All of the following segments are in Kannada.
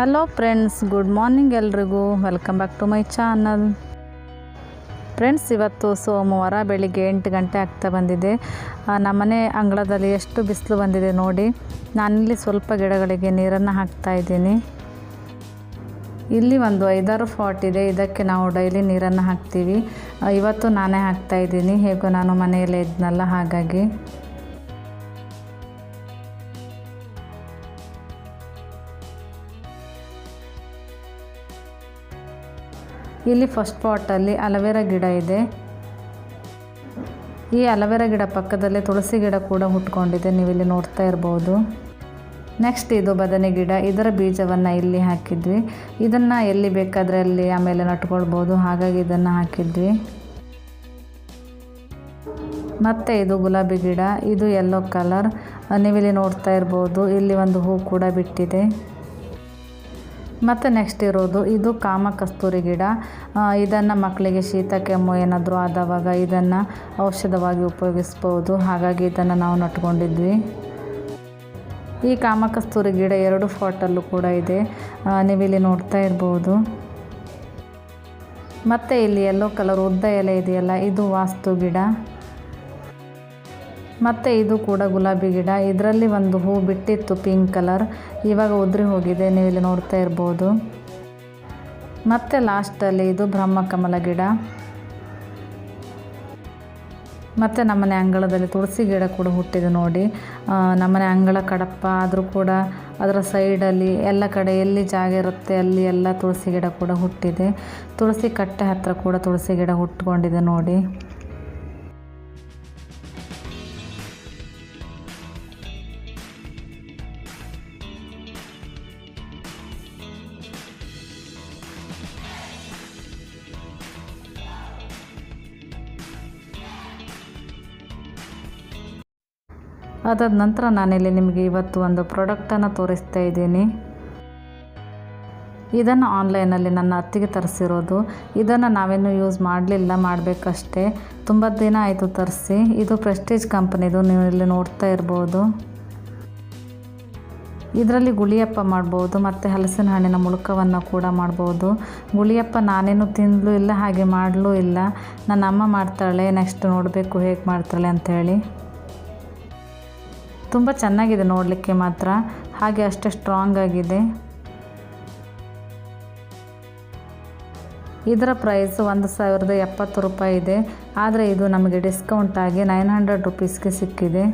ಹಲೋ ಫ್ರೆಂಡ್ಸ್, ಗುಡ್ ಮಾರ್ನಿಂಗ್ ಎಲ್ರಿಗೂ. Welcome back to my channel. Friends, ಇವತ್ತು ಸೋಮವಾರ ಬೆಳಿಗ್ಗೆ ಎಂಟು ಗಂಟೆ ಆಗ್ತಾ ಬಂದಿದೆ. ನಮ್ಮನೆ ಅಂಗಳದಲ್ಲಿ ಎಷ್ಟು ಬಿಸಿಲು ಬಂದಿದೆ ನೋಡಿ. ನಾನಿಲ್ಲಿ ಸ್ವಲ್ಪ ಗಿಡಗಳಿಗೆ ನೀರನ್ನು ಹಾಕ್ತಾ ಇದ್ದೀನಿ. ಇಲ್ಲಿ ಒಂದು ಐದಾರು ಫಾಟ್ ಇದೆ. ಇದಕ್ಕೆ ನಾವು ಡೈಲಿ ನೀರನ್ನು ಹಾಕ್ತೀವಿ. ಇವತ್ತು ನಾನೇ ಹಾಕ್ತಾ ಇದ್ದೀನಿ. ಹೇಗೋ ನಾನು ಮನೆಯಲ್ಲೇ ಇದ್ನಲ್ಲ ಹಾಗಾಗಿ. ಇಲ್ಲಿ ಫಸ್ಟ್ ಪಾಟಲ್ಲಿ ಅಲವೆರಾ ಗಿಡ ಇದೆ. ಈ ಅಲವೇರಾ ಗಿಡ ಪಕ್ಕದಲ್ಲೇ ತುಳಸಿ ಗಿಡ ಕೂಡ ಹುಟ್ಕೊಂಡಿದೆ, ನೀವಿಲ್ಲಿ ನೋಡ್ತಾ ಇರ್ಬೋದು. ನೆಕ್ಸ್ಟ್ ಇದು ಬದನೆ ಗಿಡ, ಇದರ ಬೀಜವನ್ನು ಇಲ್ಲಿ ಹಾಕಿದ್ವಿ. ಇದನ್ನು ಎಲ್ಲಿ ಬೇಕಾದರೆ ಅಲ್ಲಿ ಆಮೇಲೆ ನಟ್ಕೊಳ್ಬೋದು, ಹಾಗಾಗಿ ಇದನ್ನು ಹಾಕಿದ್ವಿ. ಮತ್ತು ಇದು ಗುಲಾಬಿ ಗಿಡ, ಇದು ಯೆಲ್ಲೋ ಕಲರ್ ನೀವಿಲ್ಲಿ ನೋಡ್ತಾ ಇರ್ಬೋದು, ಇಲ್ಲಿ ಒಂದು ಹೂ ಕೂಡ ಬಿಟ್ಟಿದೆ. ಮತ್ತು ನೆಕ್ಸ್ಟ್ ಇರೋದು, ಇದು ಕಾಮ ಕಸ್ತೂರಿ ಗಿಡ. ಇದನ್ನು ಮಕ್ಕಳಿಗೆ ಶೀತ, ಕೆಮ್ಮು ಏನಾದರೂ ಆದವಾಗ ಇದನ್ನು ಔಷಧವಾಗಿ ಉಪಯೋಗಿಸ್ಬೋದು. ಹಾಗಾಗಿ ಇದನ್ನು ನಾವು ನಟ್ಕೊಂಡಿದ್ವಿ. ಈ ಕಾಮ ಕಸ್ತೂರಿ ಗಿಡ ಎರಡು ಫಾಟಲ್ಲೂ ಕೂಡ ಇದೆ. ನೀವಿಲ್ಲಿ ನೋಡ್ತಾ ಇರ್ಬೋದು. ಮತ್ತು ಇಲ್ಲಿ ಎಲ್ಲೋ ಕಲರ್ ಉದ್ದ ಎಲೆ ಇದೆಯಲ್ಲ, ಇದು ವಾಸ್ತು ಗಿಡ. ಮತ್ತು ಇದು ಕೂಡ ಗುಲಾಬಿ ಗಿಡ. ಇದರಲ್ಲಿ ಒಂದು ಹೂ ಬಿಟ್ಟಿತ್ತು ಪಿಂಕ್ ಕಲರ್ ಇವಾಗ ಉದುರಿ ಹೋಗಿದೆ, ನೀವು ಇಲ್ಲಿ ನೋಡ್ತಾ ಇರ್ಬೋದು. ಮತ್ತು ಲಾಸ್ಟಲ್ಲಿ ಇದು ಬ್ರಹ್ಮಕಮಲ ಗಿಡ. ಮತ್ತು ನಮ್ಮನೆ ಅಂಗಳದಲ್ಲಿ ತುಳಸಿ ಗಿಡ ಕೂಡ ಹುಟ್ಟಿದೆ ನೋಡಿ. ನಮ್ಮನೆ ಅಂಗಳ ಕಡಪ ಆದರೂ ಕೂಡ ಅದರ ಸೈಡಲ್ಲಿ ಎಲ್ಲ ಕಡೆ ಎಲ್ಲಿ ಜಾಗ ಇರುತ್ತೆ ಅಲ್ಲಿ ಎಲ್ಲ ತುಳಸಿ ಗಿಡ ಕೂಡ ಹುಟ್ಟಿದೆ. ತುಳಸಿ ಕಟ್ಟೆ ಹತ್ತಿರ ಕೂಡ ತುಳಸಿ ಗಿಡ ಹುಟ್ಕೊಂಡಿದೆ ನೋಡಿ. ಅದಾದ ನಂತರ ನಾನಿಲ್ಲಿ ನಿಮಗೆ ಇವತ್ತು ಒಂದು ಪ್ರಾಡಕ್ಟನ್ನು ತೋರಿಸ್ತಾ ಇದ್ದೀನಿ. ಇದನ್ನು ಆನ್ಲೈನಲ್ಲಿ ನನ್ನ ಅತ್ತಿಗೆ ತರಿಸಿರೋದು. ಇದನ್ನು ನಾವೇನು ಯೂಸ್ ಮಾಡಲಿಲ್ಲ, ಮಾಡಬೇಕಷ್ಟೇ. ತುಂಬ ದಿನ ಆಯಿತು ತರಿಸಿ. ಇದು ಪ್ರೆಸ್ಟೀಜ್ ಕಂಪನಿದು, ನೀವು ಇಲ್ಲಿ ನೋಡ್ತಾ ಇರ್ಬೋದು. ಇದರಲ್ಲಿ ಗುಳಿಯಪ್ಪ ಮಾಡ್ಬೋದು, ಮತ್ತು ಹಲಸಿನ ಹಣ್ಣಿನ ಮುಳುಕವನ್ನು ಕೂಡ ಮಾಡ್ಬೋದು. ಗುಳಿಯಪ್ಪ ನಾನೇನು ತಿನ್ನಲೂ ಇಲ್ಲ, ಹಾಗೆ ಮಾಡಲೂ ಇಲ್ಲ. ನನ್ನ ಅಮ್ಮ ಮಾಡ್ತಾಳೆ, ನೆಕ್ಸ್ಟ್ ನೋಡಬೇಕು ಹೇಗೆ ಮಾಡ್ತಾಳೆ ಅಂಥೇಳಿ ತುಂಬ ಚೆನ್ನಾಗಿದೆ ನೋಡಲಿಕ್ಕೆ ಮಾತ್ರ. ಹಾಗೆ ಅಷ್ಟೇ ಸ್ಟ್ರಾಂಗ್ ಆಗಿದೆ. ಇದರ ಪ್ರೈಸ್ ಒಂದು ಸಾವಿರದ ಎಪ್ಪತ್ತು ರೂಪಾಯಿ ಇದೆ. ಆದರೆ ಇದು ನಮಗೆ ಡಿಸ್ಕೌಂಟಾಗಿ ನೈನ್ ಹಂಡ್ರೆಡ್ ರುಪೀಸ್ಗೆ ಸಿಕ್ಕಿದೆ.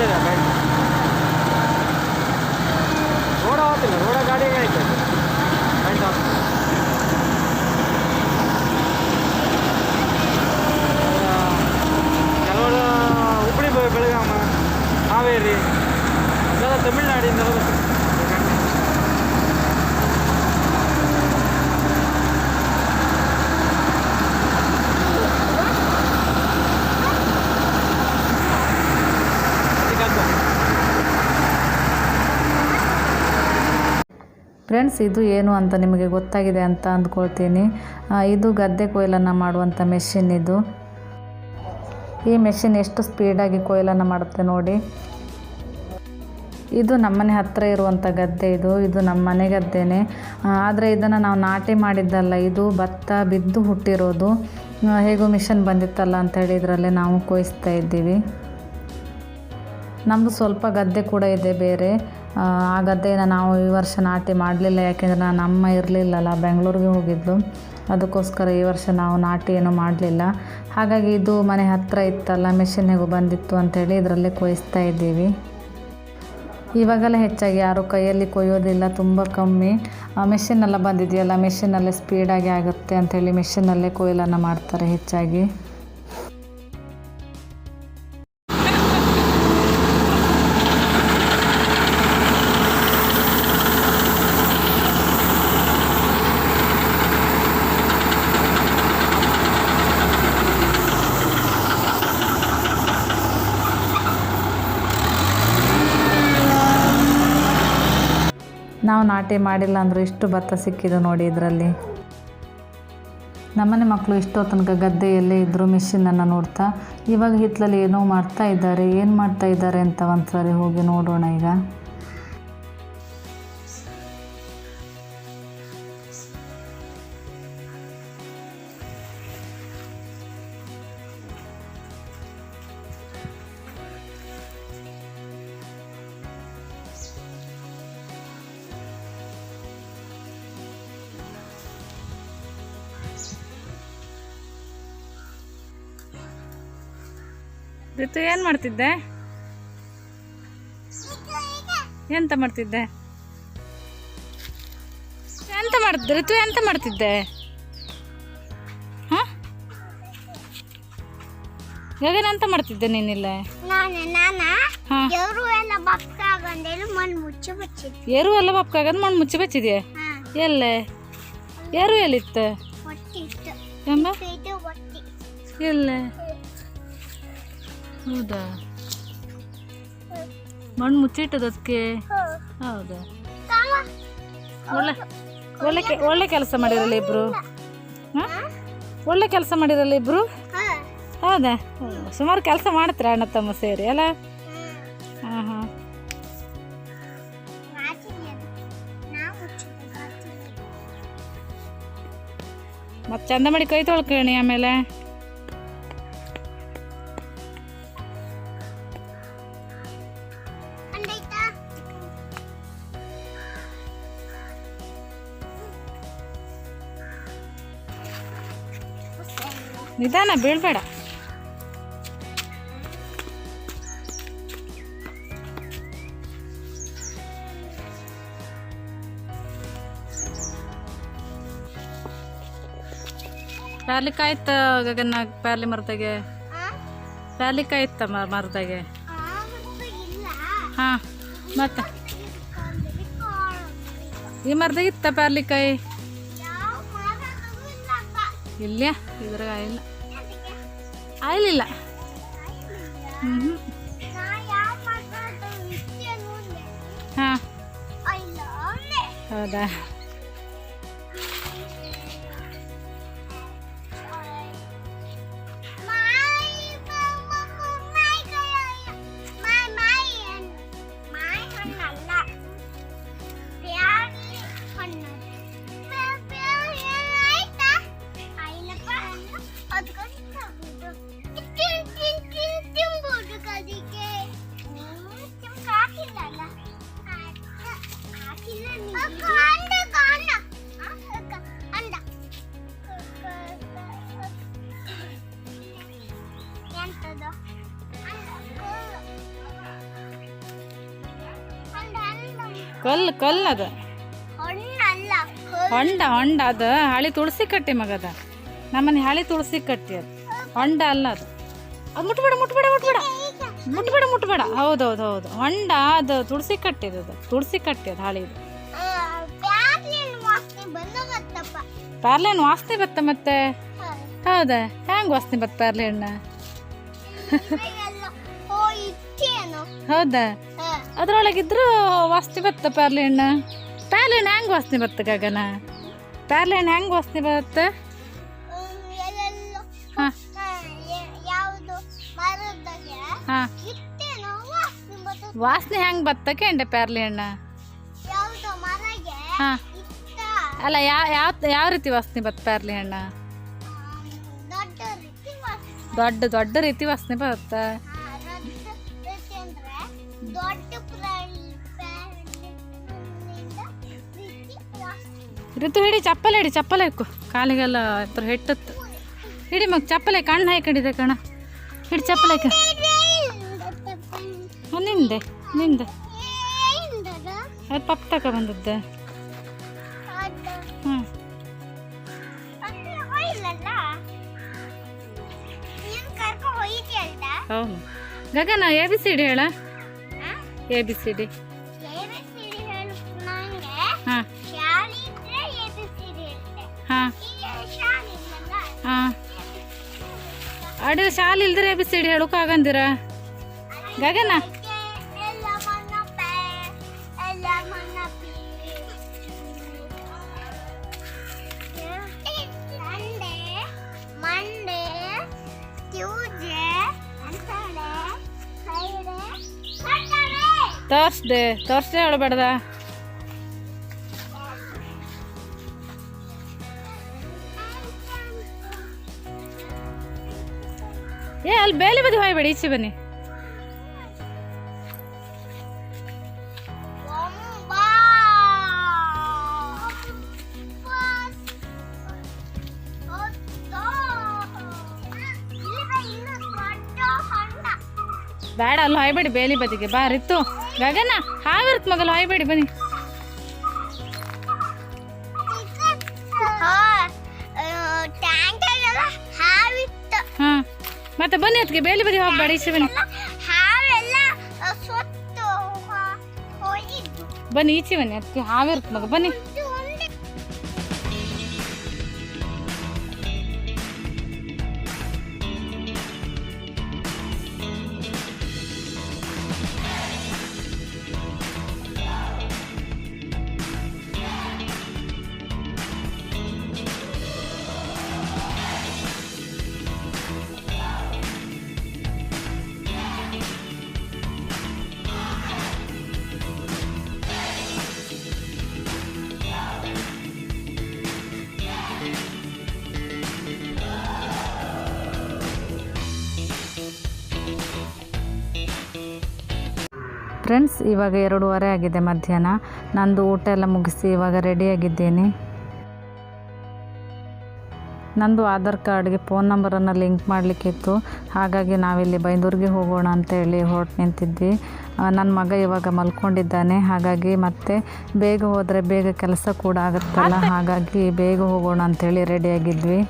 这两边 ಫ್ರೆಂಡ್ಸ್ ಇದು ಏನು ಅಂತ ನಿಮಗೆ ಗೊತ್ತಾಗಿದೆ ಅಂತ ಅಂದ್ಕೊಳ್ತೀನಿ. ಇದು ಗದ್ದೆ ಕೊಯ್ಲನ್ನು ಮಾಡುವಂಥ ಮೆಷಿನ್ ಇದು. ಈ ಮೆಷಿನ್ ಎಷ್ಟು ಸ್ಪೀಡಾಗಿ ಕೊಯ್ಲನ್ನು ಮಾಡುತ್ತೆ ನೋಡಿ. ಇದು ನಮ್ಮನೆ ಹತ್ತಿರ ಇರುವಂಥ ಗದ್ದೆ ಇದು. ಇದು ನಮ್ಮ ಮನೆ ಗದ್ದೆನೇ ಆದರೆ ಇದನ್ನು ನಾವು ನಾಟಿ ಮಾಡಿದ್ದಲ್ಲ, ಇದು ಭತ್ತ ಬಿದ್ದು ಹುಟ್ಟಿರೋದು. ಹೇಗೂ ಮಿಷನ್ ಬಂದಿತ್ತಲ್ಲ ಅಂತೇಳಿ ಇದರಲ್ಲೇ ನಾವು ಕೊಯ್ಸ್ತಾ ಇದ್ದೀವಿ. ನಮ್ಮದು ಸ್ವಲ್ಪ ಗದ್ದೆ ಕೂಡ ಇದೆ ಬೇರೆ. ಆ ಆ ಗದ್ದೆನ ನಾವು ಈ ವರ್ಷ ನಾಟಿ ಮಾಡಲಿಲ್ಲ, ಯಾಕೆಂದರೆ ನಾನು ಅಮ್ಮ ಇರಲಿಲ್ಲಲ್ಲ, ಬೆಂಗಳೂರಿಗೆ ಹೋಗಿದ್ದು ಅದಕ್ಕೋಸ್ಕರ ಈ ವರ್ಷ ನಾವು ನಾಟಿ ಏನು ಮಾಡಲಿಲ್ಲ. ಹಾಗಾಗಿ ಇದು ಮನೆ ಹತ್ತಿರ ಇತ್ತಲ್ಲ, ಮೆಷಿನ್ಗೂ ಬಂದಿತ್ತು ಅಂಥೇಳಿ ಇದರಲ್ಲೇ ಕೊಯ್ಸ್ತಾ ಇದ್ದೀವಿ. ಇವಾಗೆಲ್ಲ ಹೆಚ್ಚಾಗಿ ಯಾರು ಕೈಯಲ್ಲಿ ಕೊಯ್ಯೋದಿಲ್ಲ, ತುಂಬ ಕಮ್ಮಿ. ಮೆಷಿನೆಲ್ಲ ಬಂದಿದೆಯಲ್ಲ ಮೆಷಿನಲ್ಲೇ ಸ್ಪೀಡಾಗಿ ಆಗುತ್ತೆ ಅಂಥೇಳಿ ಮೆಷಿನಲ್ಲೇ ಕೊಯ್ಲನ್ನು ಮಾಡ್ತಾರೆ ಹೆಚ್ಚಾಗಿ ನಾವು ನಾಟಿ ಮಾಡಿಲ್ಲ ಅಂದರೂ ಇಷ್ಟು ಭತ್ತ ಸಿಕ್ಕಿದೆ ನೋಡಿ ಇದರಲ್ಲಿ. ನಮ್ಮನೆ ಮಕ್ಕಳು ಇಷ್ಟೋ ತನಕ ಗದ್ದೆಯಲ್ಲೇ ಇದ್ದರು ಮಿಷಿನನ್ನು ನೋಡ್ತಾ, ಇವಾಗ ಹಿತ್ತಲಲ್ಲಿ ಏನೋ ಮಾಡ್ತಾ ಇದ್ದಾರೆ, ಏನು ಮಾಡ್ತಾ ಇದ್ದಾರೆ ಅಂತ ಸಾರಿ ಹೋಗಿ ನೋಡೋಣ ಈಗ. ರಿತು ಏನು ಮಾಡ್ತಿದ್ದೆ? ಎಂತ ಮಾಡ್ತಿದ್ದೆ? ಎಂತ ಮಾಡ್ತಿದ್ದೆ? ಋತು ಎಂತ ಮಾಡ್ತಿದ್ದೆ? ಹಾಂ? ಗಗನ ಎಂತ ಮಾಡ್ತಿದ್ದೆ ನೀನಿಲ್ಲ? ಎರು. ಎಲ್ಲ ಬಂದೇಳಿ ಮಣ್ಣು ಮುಚ್ಚಿ ಬಚ್ಚಿದ್ಯ? ಎಲ್ಲ? ಎರು ಎಲ್ಲಿತ್ತು? ಎಂಬ? ಎಲ್ಲೇ? ಹೌದಾ? ಮಣ್ಣು ಮುಚ್ಚಿಟ್ಟದ ಅದಕ್ಕೆ? ಹೌದಾ? ಒಳ್ಳೆ ಒಳ್ಳೆ ಒಳ್ಳೆ ಕೆಲಸ ಮಾಡಿರಲ್ಲ ಇಬ್ರು? ಹಾಂ? ಒಳ್ಳೆ ಕೆಲಸ ಮಾಡಿರಲ್ಲ ಇಬ್ರು? ಹೌದಾ? ಸುಮಾರು ಕೆಲಸ ಮಾಡ್ತೀರ ಅಣ್ಣ ತಮ್ಮ ಸೇರಿ, ಅಲ್ಲ? ಹಾಂ ಹಾಂ. ಮತ್ತೆ ಚಂದ ಮಾಡಿ ಕೈ ತೊಳ್ಕೊಳ್ಳಿ ಆಮೇಲೆ. ನಿಧಾನ ಬೀಳ್ಬೇಡ. ಪ್ಯಾರ್ಲಿಕಾಯಿ ಇತ್ತ ಗಗನ ಪ್ಯಾರ್ಲಿ ಮರದಾಗೆ ಇತ್ತ ಮರದಾಗೆ ಹಾಂ ಮತ್ತೆ? ಈ ಮರದಾಗಿತ್ತ ಇಲ್ಲಪ್ಪ. ಇಲ್ಲ ಇದ್ರಾಗ ಇಲ್ಲ. ಆಯ್ಲಿಲ್ಲ ಇಲ್ಲ. ಹ್ಞೂ ನಾ ಯಾವ ಮರದೂ ಇಷ್ಟೇ ನೋಡ್ದೆ. ಹಾಂ ಇಲ್ಲ ಅಂದೆ. ಹೌದಾ ಅಂದ ಎಂತದು? ಕಲ್ಲು ಕಲ್ಲು ಅದು. ಹೊಣ್ಣಲ್ಲ? ಹೊಂಡ ಹೊಂಡ ಅದು. ಹಳಿ ತುಳಸಿ ಕಟ್ಟಿ ಮಗದ. ನಮ್ಮನೆ ಹಳಿ ತುಳಸಿ ಕಟ್ಟಿ ಅದು. ಹೊಂಡ ಅಲ್ಲ ಅದು. ಅದು ಮುಟ್ಬೇಡ ಮುಟ್ಬೇಡ ಮುಟ್ಬೇಡ. ಮುಟ್ಬೇಡ ಮುಟ್ಬೇಡ. ಹೌದೌದು ಹೌದು. ಹೊಂಡ ಅದು ತುಳಸಿ ಕಟ್ಟಿದ್ದು ಅದು ತುಳಸಿ ಕಟ್ಟಿ ಅದು ಹಳಿದು ಪ್ಯಾರ್ಲೆ ಹಣ್ಣು ವಾಸನೆ ಬತ್ತ ಮತ್ತೆ? ಹೌದಾ. ಹೆಂಗ್ ವಾಸ್ತಿ ಬತ್ತ ಪ್ಯಾರ್ಲೆ ಹಣ್ಣ ಹೌದಾ. ಅದ್ರೊಳಗಿದ್ರು ವಾಸ್ತಿ ಬತ್ತ ಪ್ಯಾರ್ಲೆ ಹಣ್ಣ ಪ್ಯಾರ್ಲೆ ಹಣ್ಣು ಹೆಂಗ್ ವಾಸನೆ ಬತ್ತ ಗಗನ? ಪ್ಯಾರ್ಲೆ ಹಣ್ಣು ಹೆಂಗ್ ವಾಸನೆ ಬರುತ್ತೆ ಹಾ. ವಾಸನೆ ಹೆಂಗ್ ಹಣ್ಣ ಹಾಂ ಹಣ್ಣು? ಹಾ. ಅಲ್ಲ, ಯಾವ ಯಾವ ರೀತಿ ವಾಸನೆ ಬತ್ತ ಪ್ಯಾರ್ಲಿ ಹಣ್ಣ? ದೊಡ್ಡ ದೊಡ್ಡ ರೀತಿ ವಾಸನೆ ಬರುತ್ತೆ. ಋತು ಹಿಡಿ, ಚಪ್ಪಲ್ ಹಿಡಿ, ಚಪ್ಪಲ್ ಹಾಕು. ಕಾಲಿಗೆಲ್ಲ ಹತ್ರ ಹೆಟ್ಟತ್ತು. ಹಿಡಿ ಮಗ, ಚಪ್ಪಲೆ ಕಣ್ಣು ಹಾಕೊಂಡಿದೆ ಕಣ. ಹಿಡಿ, ಚಪ್ಪಲ್ ಹಾಕ. ನಿಂದೆ ನಿಂದೆ. ಅದು ಪಪ್ಪ ತಕ ಬಂದದ್ದೆ ಹ್ಞೂ ಹೌದು. Gagana A B C D ಹೇಳ. ಎ ಬಿ ಸಿ ಡಿ ಹಾಂ. ಹಾಂ. ಹಾಂ. ಅಡು ಇಲ್ದ್ರೆ ಎ ಬಿ ಸಿ ಡಿ ಹೇಳೋಕ್ಕಾಗಂದಿರ ಗಗನ ತೋರ್ಸ್ದೆ ತೋರ್ಸ್ದೆ ಹೇಳಬೇಡ್ದ ಏ ಅಲ್ಲಿ ಬೇಲಿ ಬದಿ ಹೋಯ್ಬೇಡಿ ಈಚೆ ಬನ್ನಿ ಬೇಡ ಅಲ್ಲಿ ಹೋಯ್ಬೇಡಿ ಬೇಲಿ ಬದಿಗೆ ಬಾ ರಿತ್ತು ಗಗನ ಹಾವಿರ್ತ್ ಮಗಲ್ ಹೊಯ್ಬೇಡಿ ಬನ್ನಿ. ಮತ್ತೆ ಬನ್ನಿ ಅದಕ್ಕೆ ಬೇಲಿ ಬದಿ ಹೋಗ್ಬೇಡಿ ಈಚೆ ಬನ್ನಿ. ಬನ್ನಿ ಈಚೆ ಬನ್ನಿ ಅದಕ್ಕೆ ಹಾವಿರ್ತ್ ಮಗ ಬನ್ನಿ. ಫ್ರೆಂಡ್ಸ್ ಇವಾಗ ಎರಡೂವರೆ ಆಗಿದೆ ಮಧ್ಯಾಹ್ನ. ನಂದು ಊಟ ಎಲ್ಲ ಮುಗಿಸಿ ಇವಾಗ ರೆಡಿಯಾಗಿದ್ದೇನೆ ನಂದು ಆಧಾರ್ ಕಾರ್ಡ್ಗೆ ಫೋನ್ ನಂಬರನ್ನು ಲಿಂಕ್ ಮಾಡಲಿಕ್ಕಿತ್ತು. ಹಾಗಾಗಿ ನಾವಿಲ್ಲಿ ಬೈಂದೂರಿಗೆ ಹೋಗೋಣ ಅಂತೇಳಿ ಹೊರಟು ನಿಂತಿದ್ವಿ. ನನ್ನ ಮಗ ಇವಾಗ ಮಲ್ಕೊಂಡಿದ್ದಾನೆ. ಹಾಗಾಗಿ ಮತ್ತೆ ಬೇಗ ಹೋದರೆ ಬೇಗ ಕೆಲಸ ಕೂಡ ಆಗುತ್ತಲ್ಲ. ಹಾಗಾಗಿ ಬೇಗ ಹೋಗೋಣ ಅಂತೇಳಿ ರೆಡಿಯಾಗಿದ್ವಿ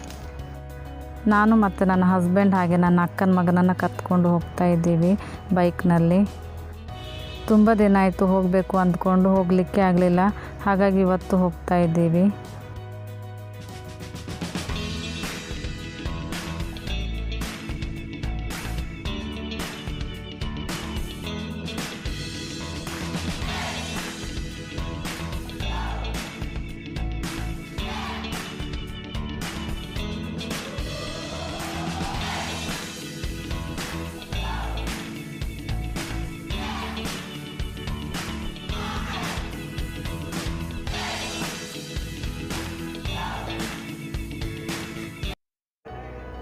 ನಾನು ಮತ್ತು ನನ್ನ ಹಸ್ಬೆಂಡ್ ಹಾಗೆ ನನ್ನ ಅಕ್ಕನ ಮಗನನ್ನು ಕತ್ಕೊಂಡು ಹೋಗ್ತಾ ಇದ್ದೀವಿ ಬೈಕ್ನಲ್ಲಿ ತುಂಬ ದಿನ ಆಯಿತು ಹೋಗಬೇಕು ಅಂದ್ಕೊಂಡು ಹೋಗಲಿಕ್ಕೆ ಆಗಲಿಲ್ಲ. ಹಾಗಾಗಿ ಇವತ್ತು ಹೋಗ್ತಾ ಇದ್ದೀವಿ.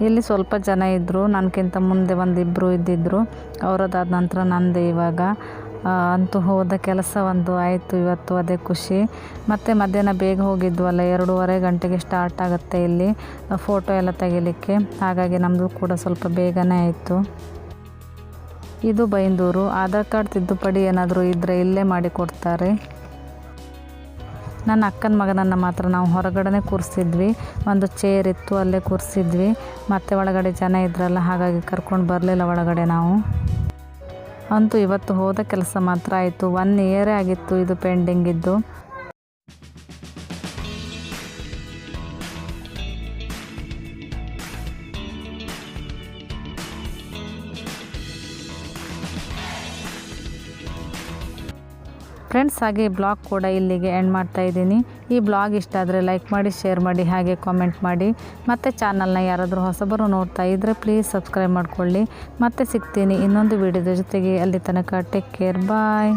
ಇಲ್ಲಿ ಸ್ವಲ್ಪ ಜನ ಇದ್ದರು ನನಗಿಂತ ಮುಂದೆ ಒಂದಿಬ್ಬರು ಇದ್ದಿದ್ದರು ಅವರದಾದ ನಂತರ ನಂದೆ ಇವಾಗ. ಅಂತೂ ಹೋದ ಕೆಲಸ ಒಂದು ಆಯಿತು, ಇವತ್ತು ಅದೇ ಖುಷಿ. ಮತ್ತು ಮಧ್ಯಾಹ್ನ ಬೇಗ ಹೋಗಿದ್ವಲ್ಲ, ಎರಡೂವರೆ ಗಂಟೆಗೆ ಸ್ಟಾರ್ಟ್ ಆಗುತ್ತೆ ಇಲ್ಲಿ. ಫೋಟೋ ಎಲ್ಲ ತೆಗಿಲಿಕ್ಕೆ. ಹಾಗಾಗಿ ನಮ್ಮದು ಕೂಡ ಸ್ವಲ್ಪ ಬೇಗನೆ ಆಯಿತು. ಇದು ಬೈಂದೂರು. ಆಧಾರ್ ಕಾರ್ಡ್ ತಿದ್ದುಪಡಿ ಏನಾದರೂ ಇದ್ದರೆ ಇಲ್ಲೇ ಮಾಡಿಕೊಡ್ತಾರೆ ನನ್ನ ಅಕ್ಕನ ಮಗನನ್ನು ಮಾತ್ರ ನಾವು ಹೊರಗಡೆ ಕೂರಿಸಿದ್ವಿ ಒಂದು ಚೇರ್ ಇತ್ತು, ಅಲ್ಲೇ ಕೂರಿಸಿದ್ವಿ ಮತ್ತು ಒಳಗಡೆ ಜನ ಇದ್ರಲ್ಲ, ಹಾಗಾಗಿ ಕರ್ಕೊಂಡು ಬರಲಿಲ್ಲ ಒಳಗಡೆ ನಾವು. ಅಂತೂ ಇವತ್ತು ಹೋದ ಕೆಲಸ ಮಾತ್ರ ಆಯಿತು. ಒನ್ ಇಯರೇ ಆಗಿತ್ತು ಇದು ಪೆಂಡಿಂಗ್ ಫ್ರೆಂಡ್ಸ್ ಹಾಗೆ ಬ್ಲಾಗ್ ಕೂಡ ಇಲ್ಲಿಗೆ ಎಂಡ್ ಮಾಡ್ತಾ ಇದ್ದೀನಿ. ಈ ಬ್ಲಾಗ್ ಇಷ್ಟ ಆದರೆ ಲೈಕ್ ಮಾಡಿ ಶೇರ್ ಮಾಡಿ, ಹಾಗೆ ಕಾಮೆಂಟ್ ಮಾಡಿ. ಮತ್ತು ಚಾನಲ್ನ ಯಾರಾದರೂ ಹೊಸಬರು ನೋಡ್ತಾ ಇದ್ದರೆ ಪ್ಲೀಸ್ ಸಬ್ಸ್ಕ್ರೈಬ್ ಮಾಡ್ಕೊಳ್ಳಿ. ಮತ್ತೆ ಸಿಗ್ತೀನಿ ಇನ್ನೊಂದು ವಿಡಿಯೋದ ಜೊತೆಗೆ. ಅಲ್ಲಿ ತನಕ ಟೇಕ್ ಕೇರ್ ಬಾಯ್